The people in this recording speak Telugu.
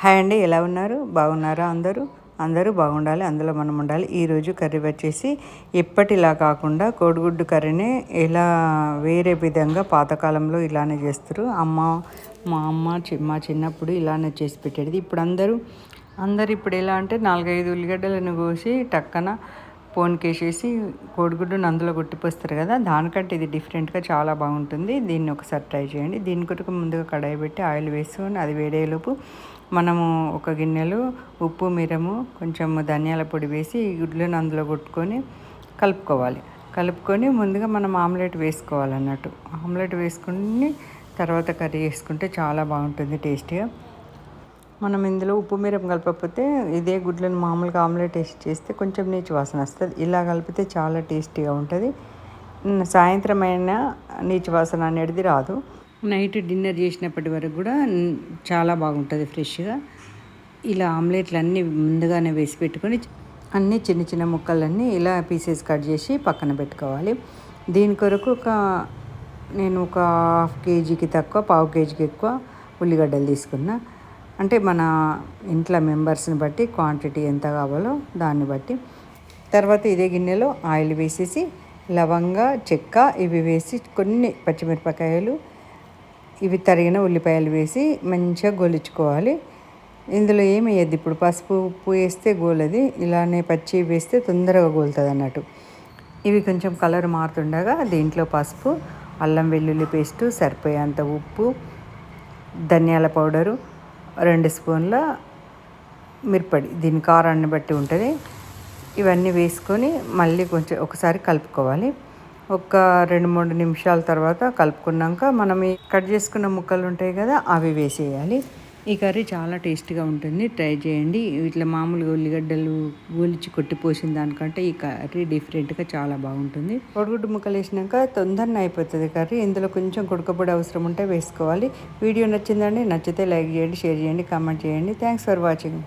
హాయ్ అండి ఎలా ఉన్నారు? బాగున్నారా అందరూ? అందరూ బాగుండాలి అందులో మనం ఉండాలి. ఈరోజు కర్రీ వచ్చేసి ఎప్పటిలా కాకుండా కోడిగుడ్డు కర్రీని ఎలా వేరే విధంగా పాతకాలంలో ఇలానే చేస్తారు. అమ్మ మా అమ్మ చి- మా చిన్నప్పుడు ఇలానే చేసి పెట్టేది. ఇప్పుడు అందరూ అందరు ఇప్పుడు ఎలా అంటే నాలుగైదు ఉల్లిగడ్డలను కోసి టక్కన పోన్కేసేసి కోడిగుడ్డును అందులో కొట్టిపోస్తారు కదా దానికంటే ఇది డిఫరెంట్గా చాలా బాగుంటుంది. దీన్ని ఒకసారి ట్రై చేయండి. దీని కొరకు ముందుగా కడాయి పెట్టి ఆయిల్ వేసుకొని అది వేడేలోపు మనము ఒక గిన్నెలో ఉప్పు మిరము కొంచెం ధనియాల పొడి వేసి గుడ్లు గుడ్లను అందులో కొట్టుకొని కలుపుకోవాలి. కలుపుకొని ముందుగా మనం ఆమ్లెట్ వేసుకోవాలన్నట్టు. ఆమ్లెట్ వేసుకుని తర్వాత కర్రీ వేసుకుంటే చాలా బాగుంటుంది టేస్టీగా. మనం ఇందులో ఉప్పు మిరం కలపకపోతే ఇదే గుడ్లను మామూలుగా ఆమ్లెట్ వేసి చేస్తే కొంచెం నీచు వాసన వస్తుంది. ఇలా కలిపితే చాలా టేస్టీగా ఉంటుంది. సాయంత్రం అయినా నీచు వాసన అనేది రాదు. నైట్ డిన్నర్ చేసినప్పటి వరకు కూడా చాలా బాగుంటుంది ఫ్రెష్గా. ఇలా ఆమ్లెట్లు అన్నీ ముందుగానే వేసి పెట్టుకొని అన్నీ చిన్న చిన్న ముక్కలన్నీ ఇలా పీసెస్ కట్ చేసి పక్కన పెట్టుకోవాలి. దీని కొరకు ఒక నేను ఒక హాఫ్ కేజీకి తక్కువ పావు కేజీకి ఎక్కువ ఉల్లిగడ్డలు తీసుకున్నా. అంటే మన ఇంట్లో మెంబర్స్ని బట్టి క్వాంటిటీ ఎంత కావాలో దాన్ని బట్టి. తర్వాత ఇదే గిన్నెలో ఆయిల్ వేసేసి లవంగ చెక్క ఇవి వేసి కొన్ని పచ్చిమిరపకాయలు ఇవి తరిగిన ఉల్లిపాయలు వేసి మంచిగా గొలుచుకోవాలి. ఇందులో ఏమి వేయద్దు. ఇప్పుడు పసుపు ఉప్పు వేస్తే గోలది. ఇలానే పచ్చి వేస్తే తొందరగా గోలుతుంది అన్నట్టు. ఇవి కొంచెం కలర్ మారుతుండగా దీంట్లో పసుపు అల్లం వెల్లుల్లి పేస్టు సరిపోయేంత ఉప్పు ధనియాల పౌడరు రెండు స్పూన్ల మిరపడి దీని కారాన్ని బట్టి ఉంటుంది. ఇవన్నీ వేసుకొని మళ్ళీ కొంచెం ఒకసారి కలుపుకోవాలి. ఒక రెండు మూడు నిమిషాల తర్వాత కలుపుకున్నాక మనం కట్ చేసుకున్న ముక్కలు ఉంటాయి కదా అవి వేసేయాలి. ఈ కర్రీ చాలా టేస్టీగా ఉంటుంది. ట్రై చేయండి. ఇట్లా మామూలుగా ఉల్లిగడ్డలు ఒలిచి కొట్టిపోసిన దానికంటే ఈ కర్రీ డిఫరెంట్గా చాలా బాగుంటుంది. కొడుగుడ్డు ముక్కలు వేసినాక తొందరగా అయిపోతుంది కర్రీ. ఇందులో కొంచెం కొడుకపొడి అవసరం ఉంటే వేసుకోవాలి. వీడియో నచ్చిందండి నచ్చితే లైక్ చేయండి షేర్ చేయండి కామెంట్ చేయండి. Thanks for watching.